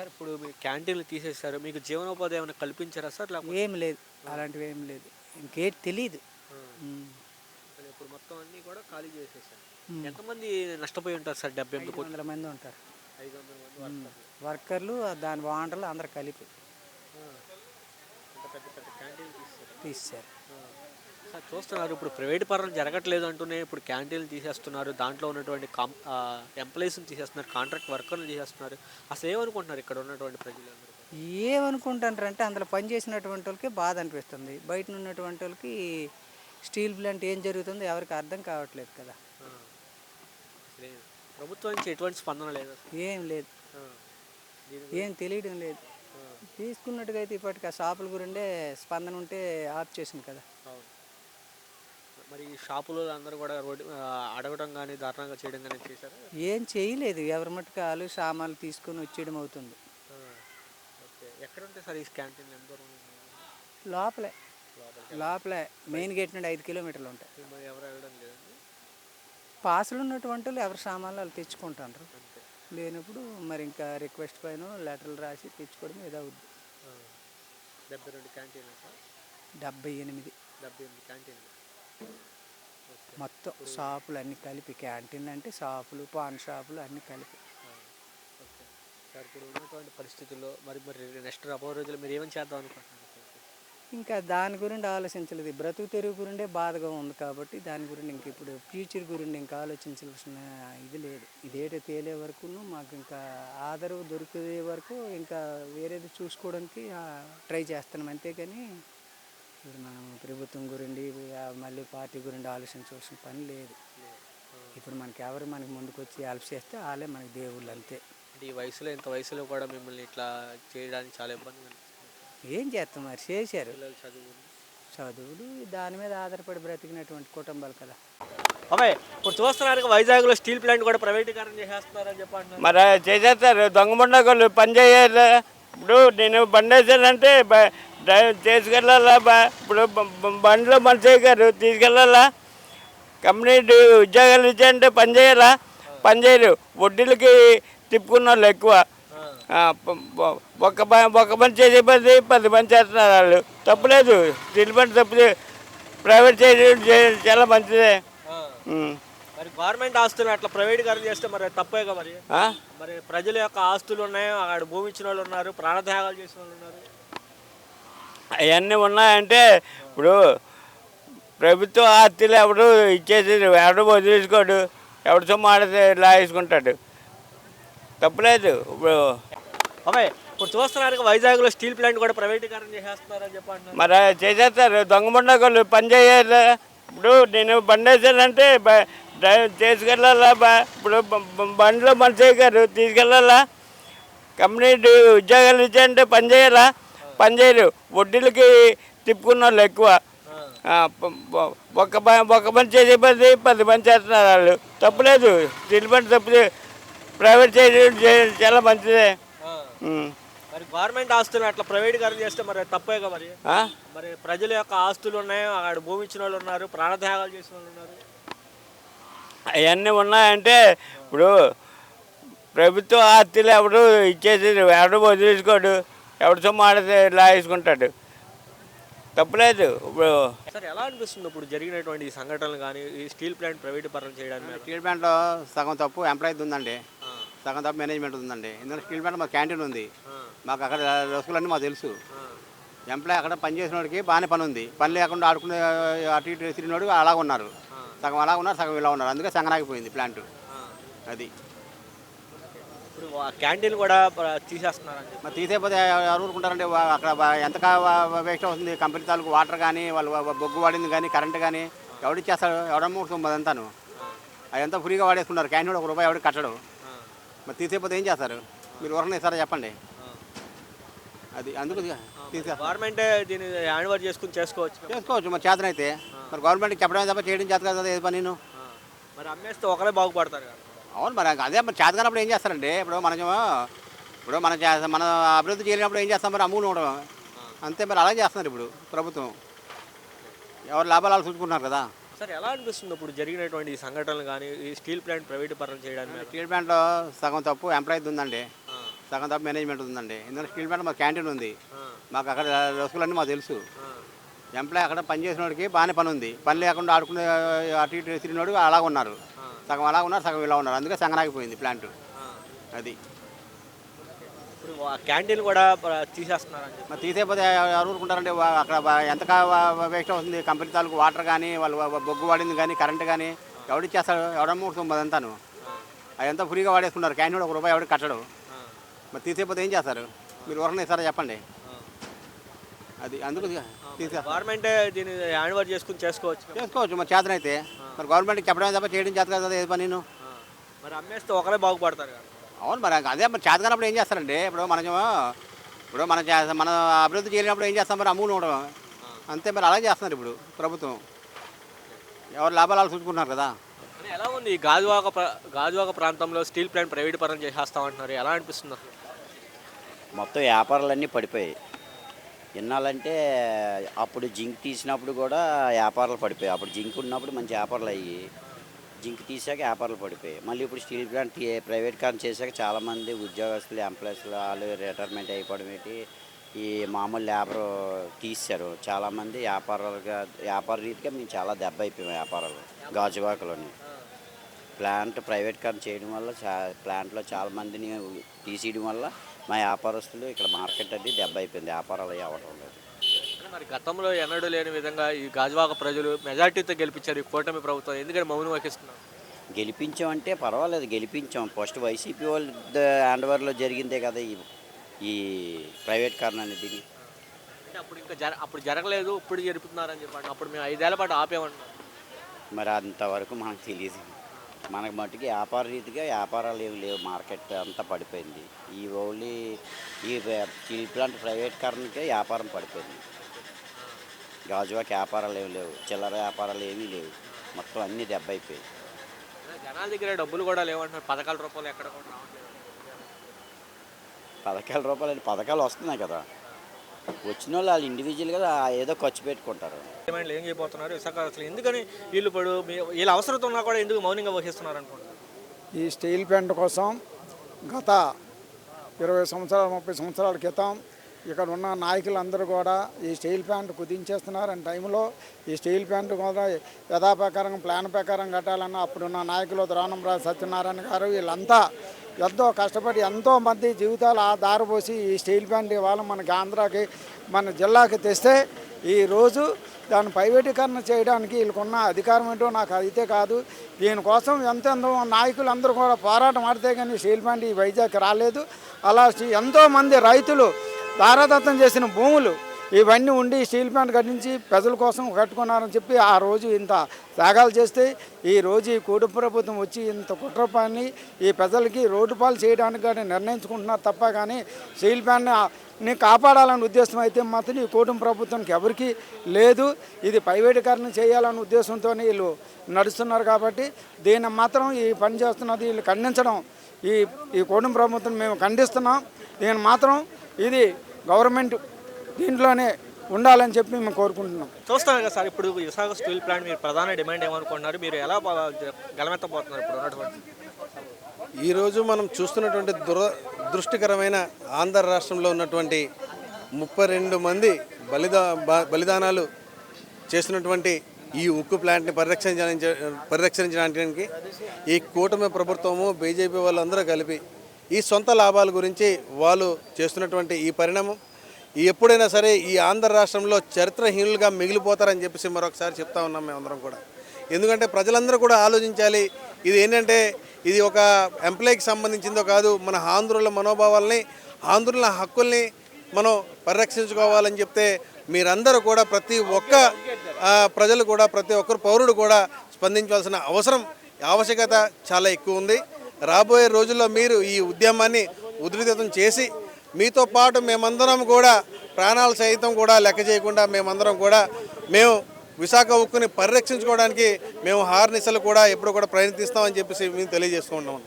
Sir ఇప్పుడు మీ క్యాంటీన్లు తీసేశారు. మీకు జీవనోపాధి ఏమైనా కల్పించారా సార్? లేకపోతే ఏం లేదు. అలాంటివి ఏం లేదు. ఇంకేం తెలియదు ఇప్పుడు మొత్తం అన్ని కూడా ఖాళీ చేసేసారు. ఎంతమంది నష్టపోయి ఉంటారు సార్ డెబ్బై ఎనిమిది ఐదు వందల మంది ఉంటారు. ఐదు వందల మంది ఉమ్. వర్కర్లు. వర్కర్లు దాని ఓనర్లు అందరు కలిపి. అంత పెద్ద పెద్ద క్యాంటీన్లు తీసేశారు. తీసేశారు. సార్ చూస్తున్నారు ఇప్పుడు ప్రైవేట్ పరం జరగట్లేదు అంటూనే ఇప్పుడు క్యాంటీన్లు తీసేస్తున్నారు దాంట్లో ఉన్నటువంటి కాం ఎంప్లాయీస్ని తీసేస్తున్నారు కాంట్రాక్ట్ వర్కర్లు తీసేస్తున్నారు అసలు ఏమనుకుంటున్నారు ఇక్కడ ఉన్నటువంటి ప్రజలందరూ? ఏమనుకుంటారంటే అందులో పనిచేసినటువంటి వాళ్ళకి బాధ అనిపిస్తుంది. బయట ఉన్నటువంటి వాళ్ళకి స్టీల్ ప్లాంట్ ఏం జరుగుతుందో ఎవరికి అర్థం కావట్లేదు కదా. ప్రభుత్వం నుంచి ఎటువంటి స్పందన లేదు ఏం లేదు. ఏం తెలియడం లేదు. తీసుకున్నట్టుగా అయితే ఇప్పటికి ఆ షాపుల గురిండే స్పందన ఉంటే ఆఫ్ చేసింది కదా. మరి షాపులు అందరూ కూడా అడగడం కానీ దారుణంగా చేయడం కానీ చేశారు? ఏం చేయలేదు. ఎవరి మట్టుకు వాళ్ళు సామాన్లు తీసుకొని వచ్చేయడం అవుతుంది. ఓకే. ఎక్కడ ఉంటాయి సార్ ఈ ఎంత దూరం ఉన్నాయి? లోపలే లోపలే. మెయిన్ గేట్ నుండి ఐదు కిలోమీటర్లు ఉంటాయి. ఎవరు వెళ్ళడం లేదండి? పాసులు ఉన్నటువంటి వాళ్ళు ఎవరి సామాన్లు వాళ్ళు తెచ్చుకుంటారు లేనప్పుడు మరి ఇంకా రిక్వెస్ట్ పైన లెటర్లు రాసి తెచ్చుకోవడం ఏదో అవుద్ది. డెబ్బై రెండు క్యాంటీన్లు సార్? డెబ్బై ఎనిమిది. డెబ్బై ఎనిమిది క్యాంటీన్లు. ఓకే మొత్తం షాపులు అన్నీ కలిపి క్యాంటీన్లు అంటే షాపులు పాన్ షాపులు అన్నీ కలిపి. సార్ ఇప్పుడు ఉన్నటువంటి పరిస్థితుల్లో మరి మరి నెక్స్ట్ రాబోయే రోజుల్లో మీరు ఏమని చేద్దాం అనుకుంటున్నారు? ఇంకా దాని గురించి ఆలోచించలేదు. బ్రతుకు తెరుగు గురిండే బాధగా ఉంది కాబట్టి దాని గురించి ఇంక ఇప్పుడు ఫ్యూచర్ గురించి ఇంకా ఆలోచించాల్సిన ఇది లేదు. ఇదేటో తేలే వరకు మాకు ఇంకా ఆదరవు దొరికే వరకు ఇంకా వేరేది చూసుకోవడానికి ట్రై చేస్తున్నాం. అంతేగాని ఇప్పుడు మనం ప్రభుత్వం గురించి మళ్ళీ పార్టీ గురించి ఆలోచించవలసిన పని లేదు. ఇప్పుడు మనకి ఎవరు మనకి ముందుకు వచ్చి హెల్ప్ చేస్తే వాళ్ళే మనకి దేవుళ్ళు అంతే. ఈ వయసులో ఇంత వయసులో కూడా మిమ్మల్ని ఇట్లా చేయడానికి చాలా ఇబ్బంది ఏం చేస్తాం మరి? చేశారు. చదువులు దాని మీద ఆధారపడి బ్రతికినటువంటి కుటుంబాలు కదా. అమ్మాయి ఇప్పుడు చూస్తున్నారు వైజాగ్లో స్టీల్ ప్లాంట్ కూడా ప్రైవేటీకరణ చేసేస్తున్నారని చెప్పి అంటున్నారు. మరి చేసేస్తారు. దొంగ ముండకోళ్ళు పని చేయాలి ఇప్పుడు నేను బండి వేసానంటే తీసుకెళ్ళాలా? బ- ఇప్పుడు బండిలో మనిషి గారు తీసుకెళ్ళాలా? కంపెనీ ఉద్యోగాలు ఇచ్చాయంటే పని చేయాలా? పని చేయరు. వడ్డీలకి తిప్పుకున్న వాళ్ళు ఎక్కువ ఒక్క పని ఒక్క పని చేసే పని పది పని చేస్తున్నారు వాళ్ళు. తప్పులేదు స్టీల్ పని తప్పు ప్రైవేట్ చేయడం చాలా మంచిదే. మరి గవర్నమెంట్ ఆస్తులు అట్లా ప్రైవేటీకరణ చేస్తే మరి అది తప్పేగా మరి? మరి ప్రజల యొక్క ఆస్తులు ఉన్నాయి అక్కడ భూమి ఇచ్చిన వాళ్ళు ఉన్నారు ప్రాణత్యాగాలు చేసిన వాళ్ళు ఉన్నారు. అవన్నీ ఉన్నాయంటే ఇప్పుడు ప్రభుత్వ ఆస్తులు ఎవడు ఇచ్చేసి ఎవడు వదిలేసుకోడు ఎవడు సొమ్ము ఆడితే లాగేసుకుంటాడు తప్పులేదు. ఇప్పుడు అమ్మాయి ఇప్పుడు చూస్తున్నారు వైజాగ్లో స్టీల్ ప్లాంట్ కూడా ప్రైవేటీకరణ చేసేస్తున్నారని చెప్పి అంటున్నారు. మరి చేసేస్తారు. దొంగ ముండకోళ్ళు పని చేయాలి ఇప్పుడు నేను బండి వేసానంటే తీసుకెళ్ళాలా? ఇప్పుడు బండిలో మనిషి గారు తీసుకెళ్ళాలా? కంపెనీ ఉద్యోగాలు ఇచ్చాయంటే పని చేయాలా పని చేయరు వడ్డీలకి తిప్పుకున్న వాళ్ళు ఎక్కువ ఒక్క పని ఒక్క పని చేసే పని పది పని చేస్తున్నారు వాళ్ళు. తప్పులేదు స్టీల్ పని తప్పు ప్రైవేట్ చేయడం చాలా మంచిదే. మరి గవర్నమెంట్ ఆస్తులు అట్లా ప్రైవేటీకరణ చేస్తే మరి అది తప్పేగా మరి? మరి ప్రజల యొక్క ఆస్తులు ఉన్నాయి. అక్కడ భూమి ఇచ్చిన వాళ్ళు ఉన్నారు. ప్రాణత్యాగాలు చేసిన వాళ్ళు ఉన్నారు. అవన్నీ ఉన్నాయంటే ఇప్పుడు ప్రభుత్వ ఆస్తులు ఎవడు ఇచ్చేసి ఎవడు వదిలేసుకోడు. ఎవడు సొమ్ము ఆడితే లాగేసుకుంటాడు తప్పులేదు. ఇప్పుడు సార్ ఎలా అనిపిస్తుంది ఇప్పుడు జరిగినటువంటి ఈ సంఘటనలు కానీ ఈ స్టీల్ ప్లాంట్ ప్రైవేటీకరణ చేయడానికి? స్టీల్ ప్లాంట్లో సగం తప్పు ఎంప్లాయీది ఉందండి. సగం తప్పు మేనేజ్మెంట్ ఉందండి. ఎందుకంటే స్టీల్ ప్లాంట్ మాకు క్యాంటీన్ ఉంది. మాకు అక్కడ రసుకులన్నీ మాకు తెలుసు. ఎంప్లాయ్ అక్కడ పని చేసిన వాడికి బాగానే పని ఉంది. పని లేకుండా ఆడుకునే అటు ఇటు తిరిగినోడు అలా ఉన్నారు. సగం అలా ఉన్నారు సగం ఇలా ఉన్నారు. అందుకే సంగనాగిపోయింది ప్లాంట్. అది. ఇప్పుడు క్యాంటీన్ కూడా చెప్పి. మరి తీసేపోతే ఎవరు ఊరుకుంటారండి వా- అక్కడ ఎంత వేస్ట్ అవుతుంది? కంపెనీ తాలూకు వాటర్ కానీ వాళ్ళు బొగ్గు వాడింది కానీ కరెంట్ కానీ ఎవడిచ్చేస్తాడు? ఎవడమ్మ అదంతాను అదంతా ఫ్రీగా వాడేసుకున్నారు. క్యాంటీన్ ఒక రూపాయి ఎవడికి కట్టడు. మరి తీసేపోతే ఏం చేస్తారు? మీరు ఊరకనే ఇస్తారా చెప్పండి. అది అందుకు గవర్నమెంటే దీన్ని హ్యాండ్ ఓవర్ చేసుకుని చేసుకోవచ్చు చేసుకోవచ్చు. మరి చేతనైతే. మరి గవర్నమెంట్కి చెప్పడమే తప్ప చేయడం చేత కదా ఏ పని నేను. మరి అమ్మేస్తే ఒకరే బాగుపడతారు కదా. అవును మరి అదే మరి చేత కానప్పుడు ఏం చేస్తారండి ఇప్పుడు మనం ఇప్పుడు మనం మనం అభివృద్ధి చేయలేనప్పుడు ఏం చేస్తాం మరి అమ్ముకుని ఉండడం అంతే మరి అలా చేస్తున్నారు ఇప్పుడు ప్రభుత్వం ఎవరు లాభాలు వాళ్ళు చూసుకుంటున్నారు కదా సార్ ఎలా అనిపిస్తుంది ఇప్పుడు జరిగినటువంటి ఈ సంఘటనలు కానీ ఈ స్టీల్ ప్లాంట్ ప్రైవేటీకరణ చేయడానికి మీద? స్టీల్ ప్లాంట్లో సగం తప్పు ఎంప్లాయీది ఉందండి సగం తప్ప మేనేజ్మెంట్ ఉందండి ఎందుకంటే స్టీల్ ప్లాంట్ మా క్యాంటీన్ ఉంది మాకు అక్కడ రసుకులన్నీ మాకు తెలుసు ఎంప్లాయ్ అక్కడ పని చేసిన వాడికి బాగానే పని ఉంది పని లేకుండా ఆడుకునే అటు ఇటు తిరిగినోడు అలాగ ఉన్నారు. సగం అలాగ ఉన్నారు సగం ఇలా ఉన్నారు. అందుకే సంగనాగిపోయింది ప్లాంట్. అది. ఇప్పుడు క్యాంటీన్ కూడా చెప్పి. మరి తీసేపోతే ఎవరు ఊరుకుంటారంటే అక్కడ ఎంత వేస్ట్ అవుతుంది? కంపెనీ తాలూకు వాటర్ కానీ వాళ్ళు బొగ్గు వాడింది కానీ కరెంట్ కానీ ఎవడిచ్చేస్తాడు ఎవడమ్మ ఊరుతుంది అదంతాను అదంతా ఫ్రీగా వాడేసుకున్నారు? క్యాంటీన్ ఒక రూపాయి ఎవడికి కట్టడు. మరి తీసేపోతే ఏం చేస్తారు? మీరు ఎవరన్నా ఇస్తారా చెప్పండి? అది అందుకు గవర్నమెంట్ దీన్ని హ్యాండ్ ఓవర్ చేసుకుని చేసుకోవచ్చు. చేసుకోవచ్చు మరి చేతనైతే. మరి గవర్నమెంట్కి చెప్పడమే తప్ప చేయడం చేత కదా ఏ పని నేను. మరి అమ్మేస్తే ఒకరే బాగుపడతారు కదా. అవును మరి అదే మరి చేత కానప్పుడు ఏం చేస్తారండి? ఇప్పుడు మనం ఇప్పుడు మనం చే- మనం అభివృద్ధి చేయలేనప్పుడు ఏం చేస్తాం మరి అమ్ముకుని ఉండడం? అంతే మరి అలాగే చేస్తున్నారు ఇప్పుడు ప్రభుత్వం. ఎవరు లాభాలు వాళ్ళు చూసుకుంటున్నారు కదా. ఎలా ఉంది ఈ గాజువాక ప్ర- గాజువాక ప్రాంతంలో స్టీల్ ప్లాంట్ ప్రైవేట్ పరం చేసేస్తామంటున్నారు? ఎలా అనిపిస్తుంది? మొత్తం వ్యాపారాలన్నీ పడిపోయాయి. ఇన్నాళ్ళంటే అప్పుడు జింక్ తీసినప్పుడు కూడా వ్యాపారాలు పడిపోయాయి. అప్పుడు జింక్ ఉన్నప్పుడు మంచి వ్యాపారాలు అయ్యి జింక్ తీసాక వ్యాపారాలు పడిపోయాయి. మళ్ళీ ఇప్పుడు స్టీల్ ప్లాంట్ ప్రైవేట్ కాన్ చేశాక చాలామంది ఉద్యోగస్తులు ఎంప్లాయీస్లు వాళ్ళు రిటైర్మెంట్ అయిపోవడం ఏంటి? ఈ మామూలు లేబర్ తీశారు. చాలామంది వ్యాపారాలుగా వ్యాపార రీతిగా మేము చాలా దెబ్బ అయిపోయాం వ్యాపారాలు గాజువాకలోని ప్లాంట్ ప్రైవేట్ కార్ చేయడం వల్ల చా ప్లాంట్లో చాలామందిని తీసేయడం వల్ల మా వ్యాపారస్తులు ఇక్కడ మార్కెట్ అది దెబ్బ అయిపోయింది. వ్యాపారాలు అవి అవ్వడం లేదు. మరి గతంలో ఎన్నడూ లేని విధంగా ఈ గాజువాక ప్రజలు మెజార్టీతో గెలిపించారు ఈ కూటమి ప్రభుత్వం. ఎందుకని మౌనం వహిస్తున్నారు. గెలిపించామంటే పర్వాలేదు గెలిపించాం. ఫస్ట్ వైసీపీ వాళ్ళ హ్యాండ్ ఓవర్లో జరిగిందే కదా ఈ ఈ ప్రైవేట్ కార్ అనేది అప్పుడు ఇంకా జర అప్పుడు జరగలేదు ఇప్పుడు జరుపుతున్నారని చెప్పండి. అప్పుడు మేము ఐదేళ్ళ పాటు ఆపేమన్నాం మరి అంతవరకు మనకు తెలియదు. మనకు మట్టుకు వ్యాపార రీతిగా వ్యాపారాలు ఏమి లేవు. మార్కెట్ అంతా పడిపోయింది. ఈ ఓన్లీ ఈ స్టీల్ ప్లాంట్ ప్రైవేట్ కారణకే వ్యాపారం పడిపోయింది. గాజువాకి వ్యాపారాలు ఏమి లేవు. చిల్లర వ్యాపారాలు ఏమీ లేవు. మొత్తం అన్నీ దెబ్బ అయిపోయాయి జనాల దగ్గర డబ్బులు కూడా లేవంటున్నారు పథకాల రూపాయలు ఎక్కడ కూడా పథకాల రూపాయలు పథకాలు వస్తున్నాయి కదా. వచ్చిన వాళ్ళు వాళ్ళు ఇండివిజువల్గా ఏదో ఖర్చు పెట్టుకుంటారు. డిమాండ్లు ఏం చేయబోతున్నారు? విశాఖ అసలు ఎందుకని వీళ్ళు మీ- వీళ్ళ అవసరం ఉన్నా కూడా ఎందుకు మౌనంగా వహిస్తున్నారు అనుకుంటున్నారు? ఈ స్టీల్ ప్లాంట్ కోసం గత ఇరవై సంవత్సరాల ముప్పై సంవత్సరాల క్రితం ఇక్కడ ఉన్న నాయకులందరూ కూడా ఈ స్టీల్ ప్లాంట్ కుదించేస్తున్నారని టైంలో ఈ స్టీల్ ప్లాంట్ కూడా యథాప్రకారం ప్లాన్ ప్రకారం కట్టాలన్న అప్పుడున్న నాయకులు ద్రోణంరాజు సత్యనారాయణ గారు వీళ్ళంతా ఎంతో కష్టపడి ఎంతో మంది జీవితాలు ఆ దారిపోసి ఈ స్టీల్ ప్లాంట్ ఇవాళ మనకి ఆంధ్రాకి మన జిల్లాకి తెస్తే ఈరోజు దాని ప్రైవేటీకరణ చేయడానికి వీళ్ళకున్న అధికారం ఏంటో నాకు అయితే కాదు. దీనికోసం ఎంతెంతో నాయకులు అందరూ కూడా పోరాటం ఆడితే కానీ స్టీల్ ప్లాంట్ ఈ వైజాగ్ రాలేదు. అలా ఎంతోమంది రైతులు దారాదత్తం చేసిన భూములు ఇవన్నీ ఉండి స్టీల్ ప్లాంట్ కట్టించి ప్రజల కోసం కట్టుకున్నారని చెప్పి ఆ రోజు ఇంత త్యాగాలు చేస్తే ఈ రోజు ఈ కూడు ప్రభుత్వం వచ్చి ఇంత కుట్ర పని ఈ ప్రజలకి రోడ్డు పాలు చేయడానికి కానీ నిర్ణయించుకుంటున్నారు తప్ప కానీ స్టీల్ ప్లాంట్ని కాపాడాలనే ఉద్దేశం అయితే మాత్రం ఈ కూటమి ప్రభుత్వానికి ఎవరికి లేదు. ఇది ప్రైవేటీకరణ చేయాలనే ఉద్దేశంతో వీళ్ళు నడుస్తున్నారు కాబట్టి దీన్ని మాత్రం ఈ పని చేస్తున్నది వీళ్ళు ఖండించడం ఈ ఈ కూటమి ప్రభుత్వం మేము ఖండిస్తున్నాం. దీన్ని మాత్రం ఇది గవర్నమెంట్ దీంట్లోనే ఉండాలని చెప్పి మేము కోరుకుంటున్నాం. చూస్తున్నారు కదా సార్ ఇప్పుడు విశాఖ స్టీల్ ప్లాంట్ మీరు ప్రధాన డిమాండ్ ఏమనుకుంటున్నారు? మీరు ఎలా గలమెత్తబోతున్నారు ఇప్పుడు ఉన్నటువంటి ఈరోజు మనం చూస్తున్నటువంటి దుర దృష్టికరమైన ఆంధ్ర రాష్ట్రంలో ఉన్నటువంటి ముప్పై రెండు మంది బలిదా బ- బలిదానాలు చేసినటువంటి ఈ ఉక్కు ప్లాంట్ని పరిరక్షించడానికి పరిరక్షించడానికి ఈ కూటమి ప్రభుత్వము బీజేపీ వాళ్ళందరూ కలిపి ఈ సొంత లాభాల గురించి వాళ్ళు చేస్తున్నటువంటి ఈ పరిణామం. ఎప్పుడైనా సరే ఈ ఆంధ్ర రాష్ట్రంలో చరిత్రహీనులుగా మిగిలిపోతారని చెప్పేసి మరొకసారి చెప్తా ఉన్నాం మేమందరం కూడా. ఎందుకంటే ప్రజలందరూ కూడా ఆలోచించాలి ఇది ఏంటంటే ఇది ఒక ఎంప్లాయీకి సంబంధించిందో కాదు మన ఆంధ్రుల మనోభావాల్ని ఆంధ్రుల హక్కుల్ని మనం పరిరక్షించుకోవాలని చెప్తే మీరందరూ కూడా ప్రతి ఒక్క ప్రజలు కూడా ప్రతి ఒక్కరు పౌరుడు కూడా స్పందించవలసిన అవసరం ఆవశ్యకత చాలా ఎక్కువ ఉంది. రాబోయే రోజుల్లో మీరు ఈ ఉద్యమాన్ని ఉధృతం చేసి మీతో పాటు మేమందరం కూడా ప్రాణాలు సైతం కూడా లెక్క చేయకుండా మేమందరం కూడా మేము విశాఖ ఉక్కుని పరిరక్షించుకోవడానికి మేము హార్నిసలు కూడా ఎప్పుడు కూడా ప్రయత్నిస్తామని చెప్పేసి మేము తెలియజేసుకుంటున్నాం